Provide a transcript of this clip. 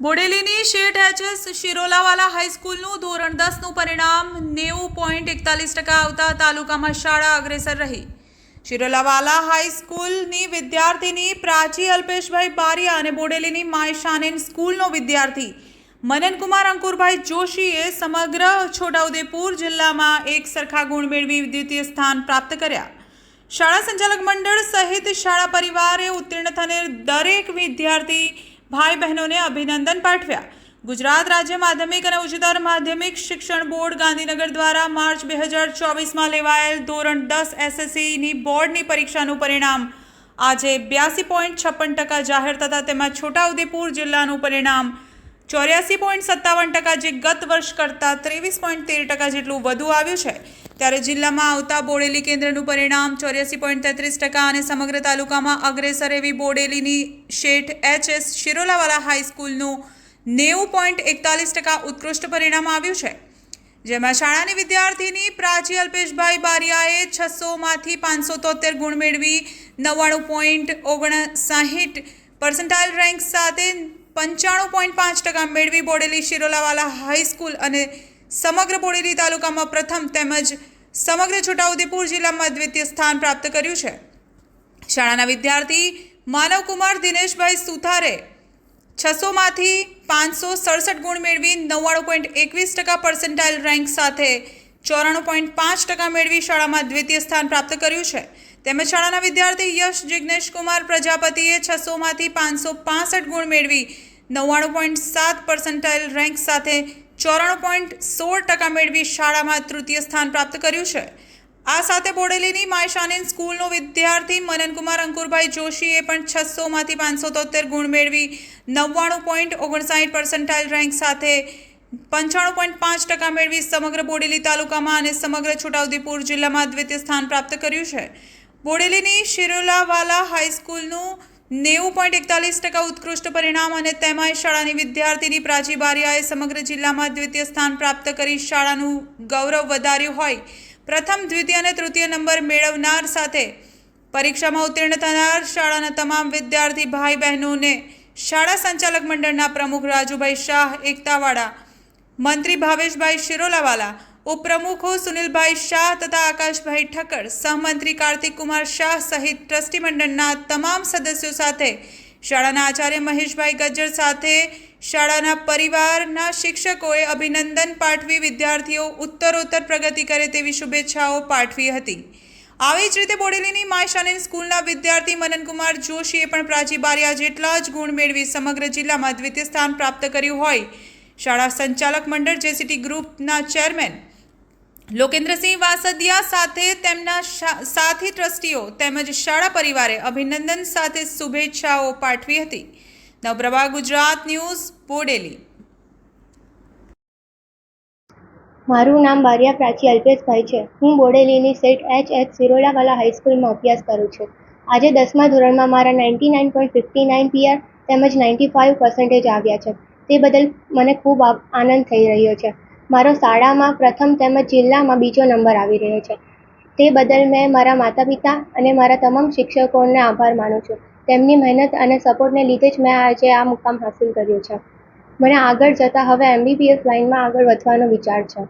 બોડેલીની શેઠ HS શિરોલાવાલા હાઈસ્કૂલનું ધોરણ દસનું પરિણામ નેવું પોઈન્ટ એકતાલીસ ટકા આવતા તાલુકામાં શાળા અગ્રેસર રહી. શિરોલાવાલા હાઈસ્કૂલની વિદ્યાર્થીની પ્રાચી અલ્પેશભાઈ બારિયા અને બોડેલીની માય શાનેન સ્કૂલનો વિદ્યાર્થી મનનકુમાર અંકુરભાઈ જોશીએ સમગ્ર છોટાઉદેપુર જિલ્લામાં એક સરખા ગુણ મેળવી દ્વિતીય સ્થાન પ્રાપ્ત કર્યા. શાળા સંચાલક મંડળ સહિત શાળા પરિવારે ઉત્તીર્ણ થનાર દરેક વિદ્યાર્થી ભાઈ બહેનોને અભિનંદન પાઠવ્યા. ગુજરાત રાજ્ય માધ્યમિક અને ઉચ્ચતર માધ્યમિક શિક્ષણ બોર્ડ ગાંધીનગર દ્વારા માર્ચ બે હજાર ચોવીસમાં લેવાયેલ ધોરણ દસ એસએસસીની બોર્ડની પરીક્ષાનું પરિણામ. આજે બ્યાસી પોઈન્ટ છપ્પન ટકા જાહેર થતાં તેમાં છોટાઉદેપુર જિલ્લાનું પરિણામ. ચોર્યાસી પોઈન્ટ સત્તાવન ટકા જે ગત વર્ષ કરતાં ત્રેવીસ પોઈન્ટ તેર ટકા જેટલું વધુ આવ્યું છે. ત્યારે જિલ્લામાં આવતા બોડેલી કેન્દ્રનું પરિણામ ચોર્યાસી પોઈન્ટ તેત્રીસ ટકા અને સમગ્ર તાલુકામાં અગ્રેસર એવી બોડેલીની શેઠ એચએસ શિરોલાવાલા હાઈસ્કૂલનું નેવું પોઈન્ટ એકતાલીસ ટકા ઉત્કૃષ્ટ પરિણામ આવ્યું છે. જેમાં શાળાની વિદ્યાર્થીની પ્રાચી અલ્પેશભાઈ બારિયાએ છસોમાંથી પાંચસો તોતેર ગુણ મેળવી નવ્વાણું પોઈન્ટ ઓગણસાહીઠ પર્સન્ટાઇલ રેન્ક સાથે પંચાણું પોઈન્ટ પાંચ ટકા મેળવી બોડેલી શિરોલાવાલા હાઈસ્કૂલ અને સમગ્ર બોડેલી તાલુકામાં પ્રથમ તેમજ સમગ્ર છોટાઉદેપુર જિલ્લામાં દ્વિતીય સ્થાન પ્રાપ્ત કર્યું છે. શાળાના વિદ્યાર્થી માનવકુમાર દિનેશભાઈ સુથારે છસોમાંથી પાંચસો સડસઠ ગુણ મેળવી નવ્વાણું પોઈન્ટ એકવીસ ટકા પર્સન્ટાઇલ રેન્ક સાથે ચોરાણું પોઈન્ટ પાંચ ટકા મેળવી શાળામાં દ્વિતીય સ્થાન પ્રાપ્ત કર્યું છે. તેમજ શાળાના વિદ્યાર્થી યશ જિજ્ઞેશ કુમાર પ્રજાપતિએ છસોમાંથી પાંચસો પાસઠ ગુણ મેળવી નવ્વાણું પોઈન્ટ સાત પર્સન્ટાઇલ રેન્ક સાથે ચોરાણું પોઈન્ટ સોળ ટકા મેળવી શાળામાં તૃતીય સ્થાન પ્રાપ્ત કર્યું છે. આ સાથે બોડેલીની માયશાનીન સ્કૂલનો વિદ્યાર્થી મનનકુમાર અંકુરભાઈ જોશીએ પણ છસોમાંથી પાંચસો તોતેર ગુણ મેળવી નવ્વાણું પોઈન્ટ ઓગણસાઠ પર્સન્ટાઇલ રેન્ક સાથે પંચાણું પોઈન્ટ પાંચ ટકા મેળવી સમગ્ર બોડેલી તાલુકામાં અને સમગ્ર છોટાઉદેપુર જિલ્લામાં દ્વિતીય સ્થાન પ્રાપ્ત કર્યું છે. બોડેલીની શિરોલાવાલા હાઈસ્કૂલનું નેવું પોઈન્ટ એકતાલીસ ટકા ઉત્કૃષ્ટ પરિણામ અને તેમાંય શાળાની વિદ્યાર્થીની પ્રાચી બારિયાએ સમગ્ર જિલ્લામાં દ્વિતીય સ્થાન પ્રાપ્ત કરી શાળાનું ગૌરવ વધાર્યું હોય. પ્રથમ, દ્વિતીય અને તૃતીય નંબર મેળવનાર સાથે પરીક્ષામાં ઉત્તીર્ણ થનાર શાળાના તમામ વિદ્યાર્થી ભાઈ બહેનોને શાળા સંચાલક મંડળના પ્રમુખ રાજુભાઈ શાહ, એકતાવાળા, મંત્રી ભાવેશભાઈ શિરોલાવાલા ઉપપ્રમુખો સુનિલભાઈ શાહ તથા આકાશભાઈ ઠક્કર, સહમંત્રી કાર્તિક કુમાર શાહ સહિત ટ્રસ્ટી મંડળના તમામ સદસ્યો સાથે, શાળાના આચાર્ય મહેશભાઈ ગજ્જર સાથે, શાળાના પરિવારના શિક્ષકોએ અભિનંદન પાઠવી વિદ્યાર્થીઓ ઉત્તરોત્તર પ્રગતિ કરે તેવી શુભેચ્છાઓ પાઠવી હતી. આવી જ રીતે બોડેલીની માય માયશાનીન સ્કૂલના વિદ્યાર્થી મનનકુમાર જોશીએ પણ પ્રાચી બારિયા જેટલા જ ગુણ મેળવી સમગ્ર જિલ્લામાં દ્વિતીય સ્થાન પ્રાપ્ત કર્યું હોય. શાળા સંચાલક મંડળ જેસીટી ગ્રુપના ચેરમેન લોકેન્દ્રસિંહ વાસદિયા સાથે તેમના સાથી ટ્રસ્ટીઓ તેમજ શાળા પરિવારે અભિનંદન સાથે શુભેચ્છાઓ પાઠવી હતી. નવપ્રભા ગુજરાત ન્યૂઝ, બોડેલી. મારું નામ બારિયા પ્રાચી અલ્પેશભાઈ છે. હું બોડેલીની સેટ એચ એચ સિરોડાવાલા હાઈસ્કૂલમાં અભ્યાસ કરું છું. આજે દસમા ધોરણમાં મારા ninety nine point fifty nine PR તેમજ નાઇન્ટી ફાઇવ પર્સન્ટેજ આવ્યા છે. તે બદલ મને ખૂબ આનંદ થઈ રહ્યો છે. મારો શાળામાં પ્રથમ તેમજ જિલ્લામાં બીજો નંબર આવી રહ્યો છે. તે બદલ મેં મારા માતા પિતા અને મારા તમામ શિક્ષકોને આભાર માનું છું. તેમની મહેનત અને સપોર્ટને લીધે જ મેં આજે આ મુકામ હાંસિલ કર્યો છે. મને આગળ જતાં હવે એમબીબીએસ લાઇનમાં આગળ વધવાનો વિચાર છે.